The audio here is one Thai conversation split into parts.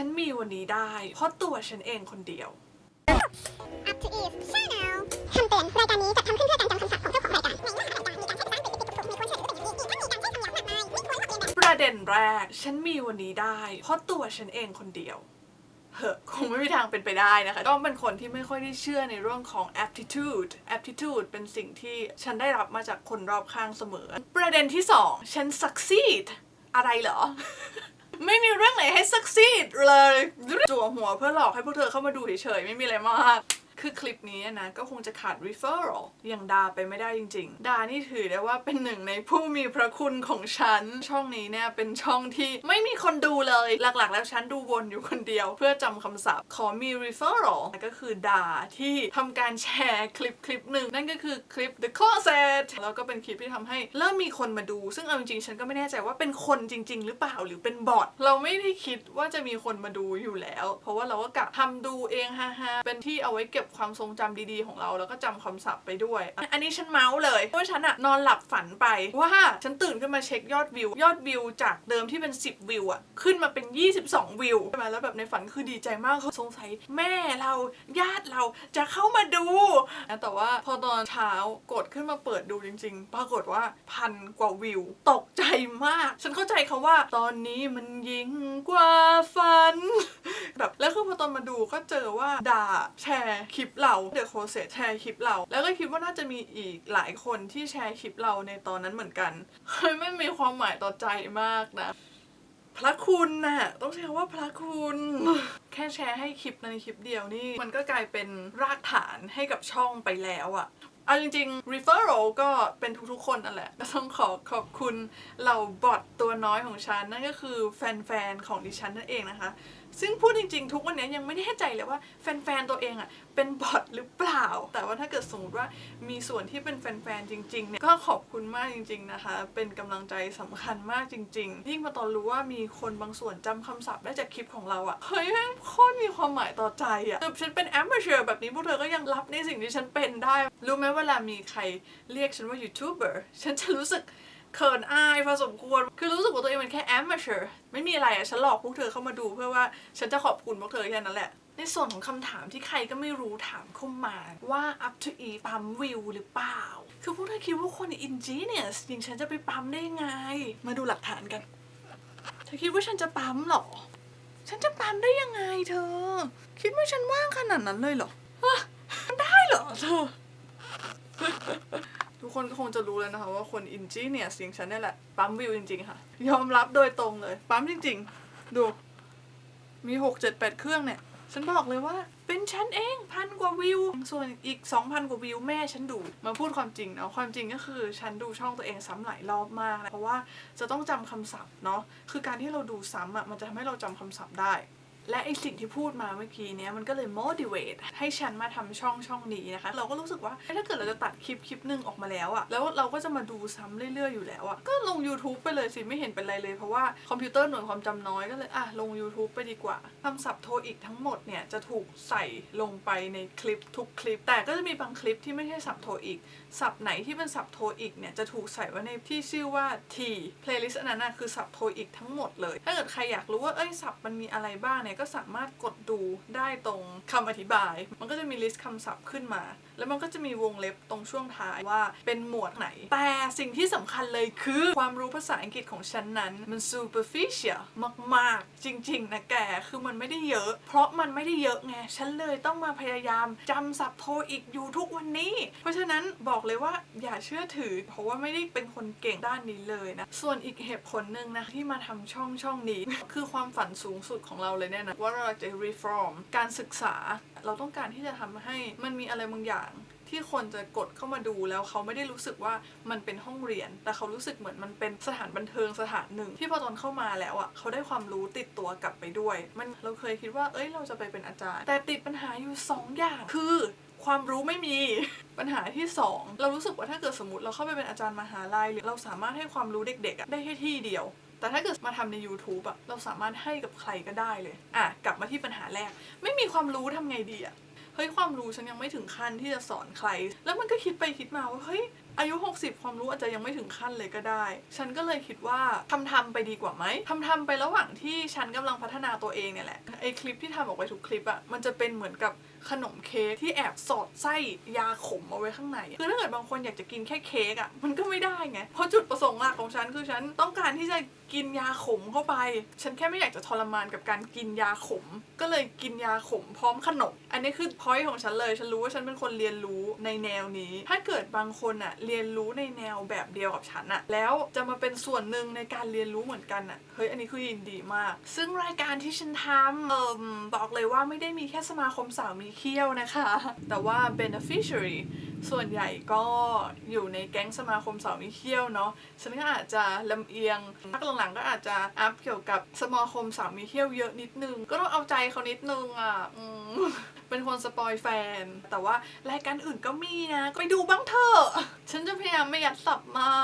ฉันมีวันนี้ได้ เพราะตัวฉันเองคนเดียว Up to Eve Channel คำเตือนรายการนี้จัดทำขึ้นเพื่อการจำคำศัพท์ของเจ้าของรายการในเนื้อหารายการมีการใช้ภาษาอังกฤษผิดถูกมีควรเฉลยหรือเป็นอย่างนี้อีกทั้งมีการใช้คำหยาบมากมายไม่ควรลอกเลียนแบบ ประเด็นแรก ฉันมีวันนี้ได้ เพราะตัวฉันเองคนเดียวเหอะคงไม่มีทางเป็นไปได้นะคะก็เป็นคนที่ไม่ค่อยได้เชื่อในเรื่องของ aptitude aptitude เป็นสิ่งที่ฉันได้รับมาจากคนรอบข้างเสมอ ประเด็นที่สองฉัน succeed อะไรเหรอ ไม่มีเรื่องไหนให้ซักซีดเลยจั่วหัวเพื่อหลอกให้พวกเธอเข้ามาดูเฉยๆไม่มีอะไรมาก คือคลิปนี้นะก็คงจะขาด referral อย่างดาไปไม่ได้จริง ๆ ดานี่ถือได้ว่าเป็นหนึ่งในผู้มีพระคุณของฉัน ช่องนี้เนี่ยเป็นช่องที่ไม่มีคนดูเลย หลักๆ แล้วฉันดูวนอยู่คนเดียว เพื่อจำคำศัพท์ ขอมี referral ก็คือดาที่ทำการแชร์คลิปคลิปหนึ่งนั่นก็คือคลิป The Closet แล้วก็เป็นคลิปที่ทำให้เริ่มมีคนมาดู ซึ่งเอาจริงๆฉันก็ไม่แน่ใจว่าเป็นคนจริง ๆ หรือเปล่าหรือเป็นบอทเราไม่ได้คิดว่าจะมีคนมาดูอยู่แล้ว เพราะว่าเราก็กะทำดูเองฮ่าๆเป็นที่เอาไว้เก็บความทรงจำดีๆของเราแล้วก็จำคำศัพท์ไปด้วย อันนี้ฉันเมาส์เลยเพราะฉันอะนอนหลับฝันไปว่าฉันตื่นขึ้นมาเช็คยอดวิว ยอดวิวจากเดิมที่เป็น 10 วิวอะขึ้นมาเป็น 22 วิวใช่ไหมแล้วแบบในฝันคือดีใจมากเขาสงสัยแม่เราญาติเราจะเข้ามาดูนะแต่ว่าพอตอนเช้ากดขึ้นมาเปิดดูจริง ๆ ปรากฏว่าพันกว่าวิว ตกใจมาก ฉันเข้าใจเขาว่า ตอนนี้มันยิ่งกว่าฝันแบบแล้วคือพอตอนมาดูก็เจอว่าด่าแชร์คลิปเราเดอะโคเซแชร์คลิปเรา แล้วก็คิดว่าน่าจะมีอีกหลายคนที่แชร์คลิปเราในตอนนั้นเหมือนกันเฮ้ยไม่มีความหมายต่อใจมากนะพระคุณน่ะต้องใช้คำว่าพระคุณ แค่แชร์ให้คลิปในคลิปเดียวนี่ มันก็กลายเป็นรากฐานให้กับช่องไปแล้วอะเอาจริงๆ referral ก็เป็นทุกๆ คนนั่นแหละก็ต้องขอขอบคุณเหล่าบอทตัวน้อยของฉัน นั่นก็คือแฟนๆ ของดิฉันนั่นเองนะคะ ซึ่งพูดจริงๆ ทุกวันนี้ยังไม่แน่ใจเลยว่าแฟนๆ ตัวเองอะเป็นบอทหรือเปล่า แต่ว่าถ้าเกิดสมมติว่ามีส่วนที่เป็นแฟนๆ จริงๆ เนี่ยก็ขอบคุณมากจริง ๆนะคะ เป็นกำลังใจสำคัญมากจริง ๆ ยิ่งมาตอนรู้ว่ามีคนบางส่วนจำคำศัพท์ได้จากคลิปของเราอะเฮ้ยแม่งโคตรมีความหมายต่อใจอะแบบฉันเป็น amateur แบบนี้พวกเธอก็ยังรับในสิ่งที่ฉันเป็นได้ รู้ไหมเวลามีใครเรียกฉันว่า YouTuber ฉันจะรู้สึก เขินอายพอสมควร คือรู้สึกว่าตัวเองเป็นแค่ amateur ไม่มีอะไรอะฉันหลอกพวกเธอเข้ามาดูเพื่อว่าฉันจะขอบคุณพวกเธอแค่นั้นแหละ ในส่วนของคำถามที่ใครก็ไม่รู้ถามเข้ามาว่า up to e ปั๊มวิวหรือเปล่า คือพวกเธอคิดว่าคน ingenious อย่างฉันจะไปปั๊มได้ไง มาดูหลักฐานกัน เธอคิดว่าฉันจะปั๊มเหรอ ฉันจะปั๊มได้ยังไงเธอ คิดว่าฉันว่างขนาดนั้นเลยเหรอได้เหรอเธอ ทุกคนก็คงจะรู้แล้วนะคะว่าคนอินจีเนี่ยสิงฉันเนี่ยแหละ ปั๊มวิวจริง ๆ ค่ะ ยอมรับโดยตรงเลย ปั๊มจริง ๆ ดู มีหกเจ็ดแปดเครื่องเนี่ย ฉันบอกเลยว่า เป็นฉันเองพันกว่าวิว ส่วนอีก2,000กว่าวิวแม่ฉันดู มาพูดความจริงเนาะความจริงก็คือฉันดูช่องตัวเองซ้ำหลายรอบมากนะเพราะว่าจะต้องจำคำศัพท์เนาะคือการที่เราดูซ้ำอะมันจะทำให้เราจำคำศัพท์ได้ และไอสิ่งที่พูดมาเมื่อกี้เนี้ยมันก็เลย motivate ให้ฉันมาทำช่องช่องนี้นะคะ เราก็รู้สึกว่าถ้าเกิดเราจะตัดคลิปคลิปหนึ่งออกมาแล้วอะแล้วเราก็จะมาดูซ้ำเรื่อยๆอยู่แล้วอะก็ลง YouTube ไปเลยสิไม่เห็นเป็นไรเลยเพราะว่าคอมพิวเตอร์หน่วยความจำน้อยก็เลยอะลง YouTube ไปดีกว่าคำศัพท์โทรอีกทั้งหมดเนี่ยจะถูกใส่ลงไปในคลิปทุกคลิป แต่ก็จะมีบางคลิปที่ไม่ใช่ศัพท์โทรอีกศัพท์ไหนที่เป็นศัพท์โทรอีกเนี่ยจะถูกใส่ไว้ในที่ชื่อว่า T playlist อันนั้นนะคือศัพท์โทรอีกทั้งหมดเลย ถ้าเกิดใครอยากรู้ว่าเอ้ยศัพท์มันมีอะไรบ้างเนี่ยก็สามารถกดดูได้ตรงคำอธิบาย มันก็จะมีลิสต์คำศัพท์ขึ้นมา แล้วมันก็จะมีวงเล็บตรงช่วงท้ายว่าเป็นหมวดไหน แต่สิ่งที่สำคัญเลยคือความรู้ภาษาอังกฤษของฉันนั้นมัน superficial มากๆ จริง ๆ นะแกคือมันไม่ได้เยอะ เพราะมันไม่ได้เยอะไงฉันเลยต้องมาพยายามจำศัพท์โทรอีกอยู่ทุกวันนี้ เพราะฉะนั้นบอกอกเลยว่าอย่าเชื่อถือ เพราะว่าไม่ได้เป็นคนเก่งด้านนี้เลยนะ ส่วนอีกเหตุผลหนึ่งนะที่มาทำช่องช่องนี้ คือความฝันสูงสุดของเราเลยเนี่ยนะว่าเราจะ reform การศึกษา เราต้องการที่จะทำให้มันมีอะไรบางอย่างที่คนจะกดเข้ามาดูแล้วเขาไม่ได้รู้สึกว่ามันเป็นห้องเรียน แต่เขารู้สึกเหมือนมันเป็นสถานบันเทิงสถานหนึ่ง ที่พอตอนเข้ามาแล้วอะเขาได้ความรู้ติดตัวกลับไปด้วย มันเราเคยคิดว่าเอ้ยเราจะไปเป็นอาจารย์ แต่ติดปัญหาอยู่สองอย่างคือ ความรู้ไม่มี ปัญหาที่สองเรารู้สึกว่าถ้าเกิดสมมติเราเข้าไปเป็นอาจารย์มหาลัยหรือเราสามารถให้ความรู้เด็กๆได้แค่ที่เดียว แต่ถ้าเกิดมาทำใน YouTube อะเราสามารถให้กับใครก็ได้เลย อะ กลับมาที่ปัญหาแรก ไม่มีความรู้ทำไงดีอะเฮ้ยความรู้ฉันยังไม่ถึงขั้นที่จะสอนใคร แล้วมันก็คิดไปคิดมาว่าเฮ้ย อายุ 60 ความรู้อาจจะยังไม่ถึงขั้นเลยก็ได้ ฉันก็เลยคิดว่าทำทำไปดีกว่าไหมทำทำไประหว่างที่ฉันกำลังพัฒนาตัวเองเนี่ยแหละไอคลิปที่ทำออกไปทุกคลิปอะมันจะเป็นเหมือนกับขนมเค้กที่แอบสอดไส้ยาขมเอาไว้ข้างในคือถ้าเกิดบางคนอยากจะกินแค่เค้กอะมันก็ไม่ได้ไงเพราะจุดประสงค์หลักของฉันคือฉันต้องการที่จะกินยาขมเข้าไป ฉันแค่ไม่อยากจะทรมานกับการกินยาขม ก็เลยกินยาขมพร้อมขนม อันนี้คือพอยต์ของฉันเลย ฉันรู้ว่าฉันเป็นคนเรียนรู้ในแนวนี้ ถ้าเกิดบางคนอะเรียนรู้ในแนวแบบเดียวกับฉันอะแล้วจะมาเป็นส่วนหนึ่งในการเรียนรู้เหมือนกันอะเฮ้ยอันนี้คือยินดีมาก ซึ่งรายการที่ฉันทำเอ่มบอกเลยว่าไม่ได้มีแค่สมาคมสาวมีเขี้ยวนะคะ แต่ว่า beneficiary ส่วนใหญ่ก็อยู่ในแก๊งสมาคมสาวมิเที่ยวเนาะฉันก็อาจจะลำเอียงพักหลังๆก็อาจจะอัพเกี่ยวกับสมาคมสาวมิเที่ยวเยอะนิดนึง ก็ต้องเอาใจเขานิดนึงอะเป็นคนสปอยแฟน แต่ว่ารายการอื่นก็มีนะไปดูบ้างเถอะ ฉันจะพยายามไม่ยัดสับมา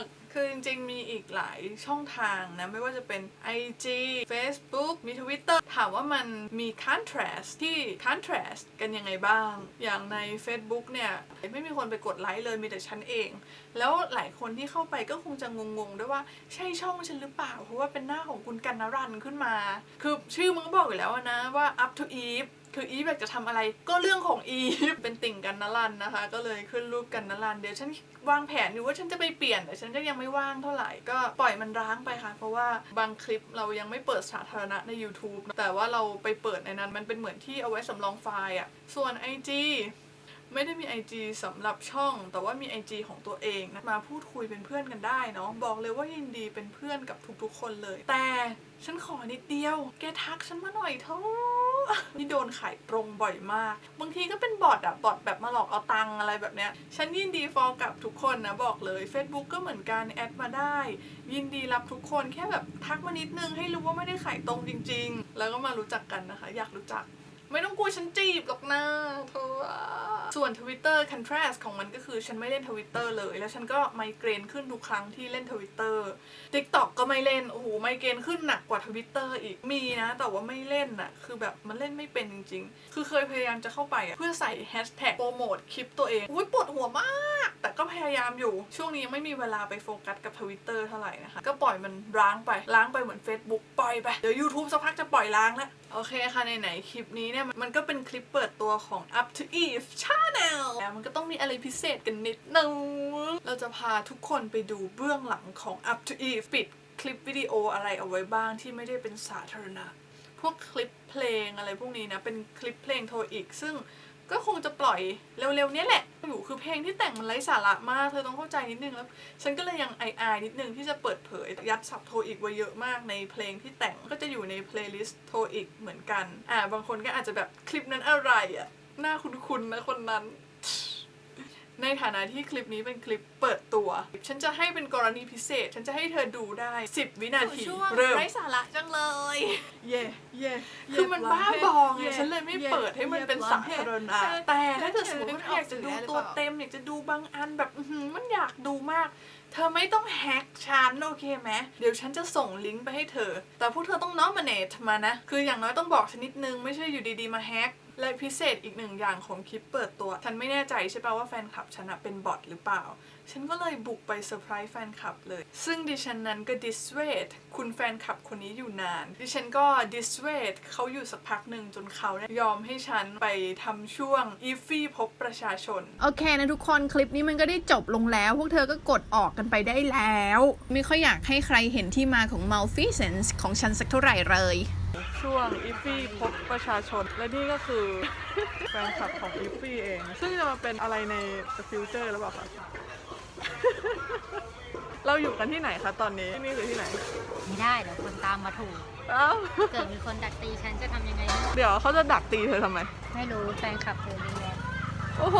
ก คือจริงๆ มีอีกหลายช่องทางนะ ไม่ว่าจะเป็น IG Facebook มี Twitter ถามว่ามันมี contrast ที่ contrast กันยังไงบ้าง อย่างใน Facebook เนี่ย ไม่มีคนไปกดไลค์เลยมีแต่ฉันเอง แล้วหลายคนที่เข้าไปก็คงจะงงๆด้วยว่าใช่ช่องฉันหรือเปล่า เพราะว่าเป็นหน้าของคุณกันนรันขึ้นมา คือชื่อมันก็บอกอยู่แล้วนะว่า up to Eve คืออีฟอยากจะทำอะไรก็เรื่องของอีฟเป็นติ่งกันนรันนะคะ ก็เลยขึ้นรูปกันนรันเดี๋ยวฉันวางแผนอยู่ว่าฉันจะไปเปลี่ยนแต่ฉันก็ยังไม่ว่างเท่าไหร่ก็ปล่อยมันร้างไปค่ะ เพราะว่าบางคลิปเรายังไม่เปิดสาธารณะใน YouTube แต่ว่าเราไปเปิดในนั้นมันเป็นเหมือนที่เอาไว้สำรองไฟล์อะส่วน IG ไม่ได้มี IG สำหรับช่อง แต่ว่ามี IG ของตัวเองนะมาพูดคุยเป็นเพื่อนกันได้เนาะบอกเลยว่ายินดีเป็นเพื่อนกับทุกๆ คนเลย แต่ฉันขอนิดเดียว แกทักฉันมาหน่อยเถอะนี่โดนขายตรงบ่อยมาก บางทีก็เป็นบอทอะบอทแบบมาหลอกเอาตังอะไรแบบเนี้ย ฉันยินดีฟอลกับทุกคนนะบอกเลย Facebook ก็เหมือนกันแอดมาได้ ยินดีรับทุกคนแค่แบบทักมานิดนึงให้รู้ว่าไม่ได้ขายตรงจริง ๆ แล้วก็มารู้จักกันนะคะ อยากรู้จัก ไม่ต้องกลัวฉันจีบหรอกนะเธอส่วน Twitter contrast ของมันก็คือฉันไม่เล่น Twitter เลย แล้วฉันก็ไมเกรนขึ้นทุกครั้งที่เล่น Twitter TikTok ก็ไม่เล่น โอ้โห ไมเกรนขึ้นหนักกว่า Twitter อีก มีนะ แต่ว่าไม่เล่นน่ะคือแบบมันเล่นไม่เป็นจริง ๆ คือเคยพยายามจะเข้าไปเพื่อใส่แฮชแท็กโปรโมทคลิปตัวเองอุ้ยปวดหัวมาก แต่ก็พยายามอยู่ ช่วงนี้ยังไม่มีเวลาไปโฟกัสกับ Twitter เท่าไหร่นะคะ ก็ปล่อยมันร้างไป ล้างไปเหมือน Facebook ปล่อยไป เดี๋ยว YouTube สักพักจะปล่อยล้างแล้ว โอเคค่ะไหนๆคลิปนี้เนี่ย มันก็เป็นคลิปเปิดตัวของ Up to Eve Channel แล้วมันก็ต้องมีอะไรพิเศษกันนิดนึง เราจะพาทุกคนไปดูเบื้องหลังของ Up to Eve ปิดคลิปวิดีโออะไรเอาไว้บ้างที่ไม่ได้เป็นสาธารณะ พวกคลิปเพลงอะไรพวกนี้นะ เป็นคลิปเพลงโทรอีกซึ่ง ก็คงจะปล่อยเร็วๆเนี้ยแหละอยู่คือเพลงที่แต่งมันไร้สาระมากเธอต้องเข้าใจนิดนึงแล้ว ฉันก็เลยยังอายๆนิดนึงที่จะเปิดเผย ยัดสับโทรอีกไว้เยอะมากในเพลงที่แต่งก็จะอยู่ในเพลย์ลิสต์โทรอีกเหมือนกัน อ่าบางคนก็อาจจะแบบคลิปนั้นอะไรอะหน้าคุ้นๆนะคนนั้น ในฐานะที่คลิปนี้เป็นคลิปเปิดตัว ฉันจะให้เป็นกรณีพิเศษ ฉันจะให้เธอดูได้ 10 วินาทีช่วงเริ่มไร้สาระจังเลย เย่เย่คือมันบ้าบอไงฉันเลยไม่เปิดให้มันเป็นสาธารณะแต่ถ้าเกิดสมมติว่าเธออยากจะดูตัวเต็มอยากจะดูบางอันแบบอื้อหือมันอยากดูมากเธอไม่ต้องแฮกฉันโอเคไหมเดี๋ยวฉันจะส่งลิงก์ไปให้เธอ แต่พวกเธอต้อง nominate มานะ คืออย่างน้อยต้องบอกฉันนิดนึง ไม่ใช่อยู่ดีๆมาแฮก และพิเศษอีกหนึ่งอย่างของคลิปเปิดตัว ฉันไม่แน่ใจใช่ป่ะว่าแฟนคลับฉันเป็นบอทหรือเปล่า ฉันก็เลยบุกไปเซอร์ไพรส์แฟนคลับเลย ซึ่งดิฉันนั้นก็ดิสเวทคุณแฟนคลับคนนี้อยู่นาน ดิฉันก็ดิสเวทเขาอยู่สักพักหนึ่งจนเขาเนี่ยยอมให้ฉันไปทำช่วงอีฟี่พบประชาชน โอเคนะทุกคนคลิปนี้มันก็ได้จบลงแล้ว พวกเธอก็กดออกกันไปได้แล้ว ไม่ค่อยอยากให้ใครเห็นที่มาของ malfeasance ของฉันสักเท่าไหร่เลย ช่วงอีฟี่พบประชาชน และนี่ก็คือ แฟนคลับของอีฟี่เอง ซึ่งจะมาเป็นอะไรในฟิวเจอร์หรือเปล่าคะเราอยู่กันที่ไหนคะตอนนี้ที่นี่คือที่ไหน ไม่ได้เดี๋ยวคนตามมาถูกอ้าวเกิดมีคนดักตีฉันจะทำยังไง เดี๋ยวเขาจะดักตีเธอทำไม ไม่รู้แฟนคลับเธอเยอะแยะโอ้โห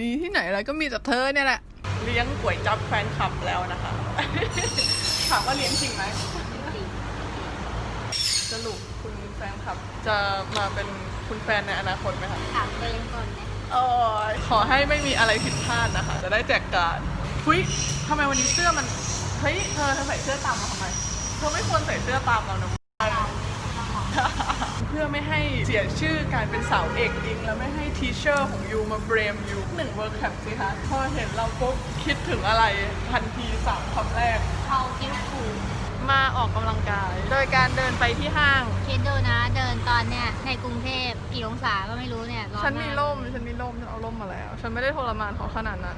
มีที่ไหนอะไรก็มีแต่เธอเนี่ยแหละ เลี้ยงก๋วยจับแฟนคลับแล้วนะคะ ถามว่าเลี้ยงจริงไหมสรุปคุณแฟนคลับจะมาเป็นคุณแฟนในอนาคตไหมคะถามตัวเองก่อนไหมโอ้ยขอให้ไม่มีอะไรผิดพลาดนะคะ จะได้แจกการเฮ้ยทำไมวันนี้เสื้อมันเฮ้ยเธอเธอใส่เสื้อตามมาทำไมเธอไม่ควรใส่เสื้อตามเรานะเพื่อไม่ให้เสียชื่อการเป็นสาวเอกอิง แล้วไม่ให้ทีเชอร์ของยูมาเบรมยูหนึ่งเวิร์คแคปสิคะพอเห็นเราปุ๊บคิดถึงอะไรทันทีสามคำแรกเขาคิดถูก มาออกกำลังกาย โดยการเดินไปที่ห้าง คิดดูนะ เดินตอนเนี้ยในกรุงเทพกี่องศาก็ไม่รู้เนี่ยร้อนฉันมีากร่ม ฉันมีร่ม ฉันเอาร่มมาแล้ว ฉันไม่ได้ทรมานเขาขนาดนั้น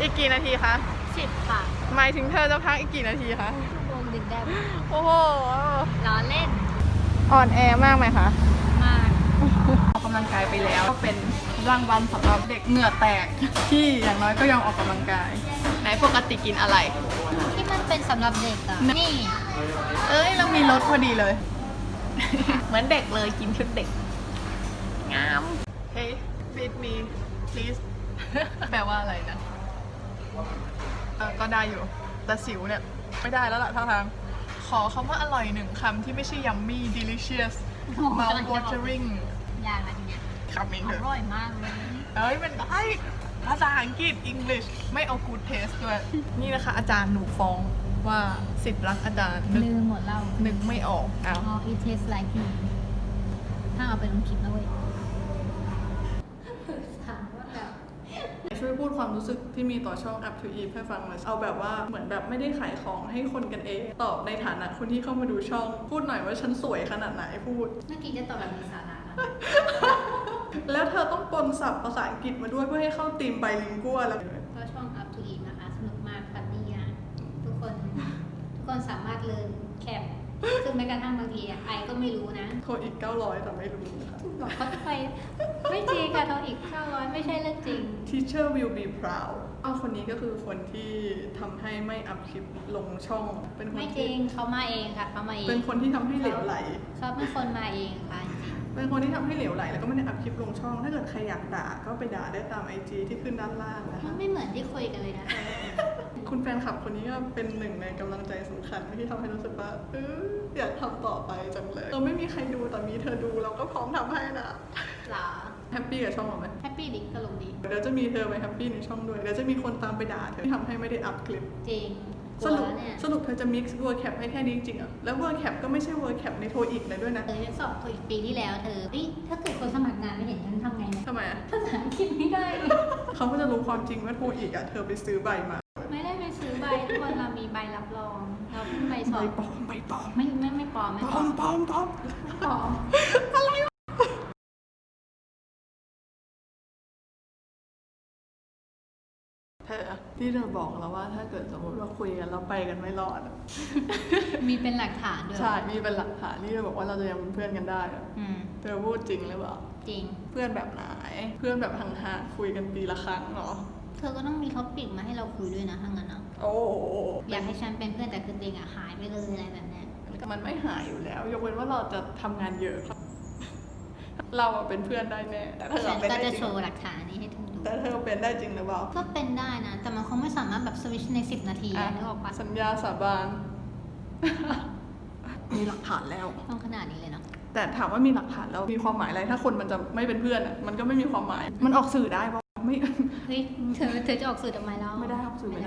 อีกกี่นาทีคะ สิบค่ะหมายถึงเธอจะพักอีกกี่นาทีคะ ชั่วโมงดึงได้ไหมโอ้โห ร้อนเล่นอ่อนแอมากไหมคะ มาก ออกกำลังกายไปแล้วก็เป็นรางวัลสำหรับเด็กเหงื่อแตก ที่อย่างน้อยก็ยังออกกำลังกายไหน ปกติกินอะไร ที่มันเป็นสำหรับเด็กอะนี่ เอ้ยเรามีรถพอดีเลย เหมือนเด็กเลยกินชุดเด็ก งาม Hey feed me please แปลว่าอะไรนะเออก็ได้อยู่ แต่สิวเนี่ย ไม่ได้แล้วล่ะท่าทาง ขอคำว่าอร่อยหนึ่งคำที่ไม่ใช่ yummy delicious โอ้โห mouth watering ยากนะทีเนี้ยคำเองอเถอะร่อยมากเลย เอ้ยมันได้ ภาษาอังกฤษ English ไม่เอา good taste ด้วย นี่นะคะ อาจารย์หนูฟ้องว่าสิทธิ์รักอาจารย์นึกลืมหมดแล้วนึกไม่ออกอ้าว อ๋อ it tastes like you ถ้าเอาไปลงคลิปนะเว้ยถามว่าแบบช่วยพูดความรู้สึกที่มีต่อช่อง Up to Eve ให้ฟังหน่อยเอาแบบว่าเหมือนแบบไม่ได้ขายของให้คนกันเอง ตอบในฐานะคนที่เข้ามาดูช่อง พูดหน่อยว่าฉันสวยขนาดไหนพูด เมื่อกี้จะตอบแบบมีสาระนะ แล้วเธอต้อง ปนศัพท์ภาษาอังกฤษมาด้วยเพื่อให้เข้าตีมไบลิงกัวแล้วก็ช่อง up to eat นะคะ สนุกมากฟันนี่นะทุกคน ทุกคนสามารถเรียนแคปซึ่งแม้กระทั่งบางทีอะไอก็ไม่รู้นะ โทรอีก 900 แต่ไม่รู้นะคะบอกเขาจะไปไม่จริงค่ะเราอีกเก้าร้อยไม่ใช่เรื่องจริง Teacher will be proud เอาคนนี้ก็คือคนที่ทำให้ไม่อัพคลิปลงช่อง เป็นคนไม่จที่ริงเขามาเองค่ะเขามาเองเป็นคนที่ทำให้เหลวไหล เขาเป็นคนมาเองค่ะจริงเป็นคนที่ทำให้เหลวไหลแล้วก็ไม่ได้อัพคลิปลงช่อง ถ้าเกิดใครอยากด่าก็ไปด่าได้ตามไอจีที่ขึ้นด้านล่างนะมัคะ นไม่เหมือนที่คุยกันเลยนะ คุณแฟนคลับคนนี้ก็เป็นหนึ่งในกำลังใจสำคัญที่ทำให้รู้สึกว่าเอออยากทำต่อไปจังเลยเราไม่มีใครดูแต่มีเธอดูเราก็พร้อมทำให้นะ หรอ แฮปปี้กับช่องเราไหมแฮปปี้ดิก็ลงดีเดี๋ยวจะมีเธอไปแฮปปี้ในช่องด้วยเดี๋ยวจะมีคนตามไปด่าเธอที่ทำให้ไม่ได้อัพคลิป จริงกสลัวรุปแล้วเนี่ยสรุปเธอจะ mix word cap ให้แค่นี้จริงๆเหรอะแล้ว word cap ก็ไม่ใช่ word cap ในโทอีกเลยด้วยนะเธอจะสอบตัวอีกปีที่แล้วเธอเฮ้ยถ้าเกิดคนสมัครงานไม่เห็นฉันทำไงเนี่ยทำไมอะภาษาอังกฤษไม่ได้เขาก็จะรู้ความจริงว่าโทอีกอะเธอไปซื้อใบมาไม่ได้ไปซื้อใบทุกคนเรามีใบรับรอง เราเพิ่งใบสใบอบปลอมใบปลอมไม่ไม่ไม่ปลอมไม่ปปลลออมมปลอมปลอมปลอม เธอที่เธอบอกแล้วว่าถ้าเกิดสมมติว่าคุยกันแล้วไปกันไม่รอดอะมีเป็นหลักฐานด้วยใช่มีเป็นหลักฐานที่เธอบอกว่าเราจะยังเป็นเพื่อนกันได้อะอืมเธอพูดจริงหรือเปล่าจริง เพื่อนแบบไหน เพื่อนแบบห่างๆคุยกันปีละครั้งเหรอเธอก็ต้องมีท็อปิกมาให้เราคุยด้วยนะถ้างั้นอะโอ้โหอยากให้ฉันเป็นเพื่อนแต่คือเด็กอะหายไปเลยอะไรแบบเนี้ยมันไม่หายอยู่แล้ว ยกเว้นว่าเราจะทำงานเยอะครับ เราอะเป็นเพื่อนได้แน่แต่เธอฉันเป็นก็ได้จะจริโชงว์หลักฐานนี้ให้เธอดู แต่เธอเป็นได้จริงหรือเปล่า ก็เป็นได้นะ แต่มันคงไม่สามารถแบบสวิตชใน 10 นาทีอะอะ นึกออกปะสัญญาสาบาน มีหลักฐานแล้ว ต้องขนาดนี้เลยเนาะ แต่ถามว่ามีหลักฐานแล้วมีความหมายอะไร ถ้าคนมันจะไม่เป็นเพื่อนอะมันก็ไม่มีความหมาย มันออกสื่อได้ปะไม่ เฮ้ย เธอเธอจะออกสื่อทำไมแล้ว ไม่ได้ออกสื่อไม่ได้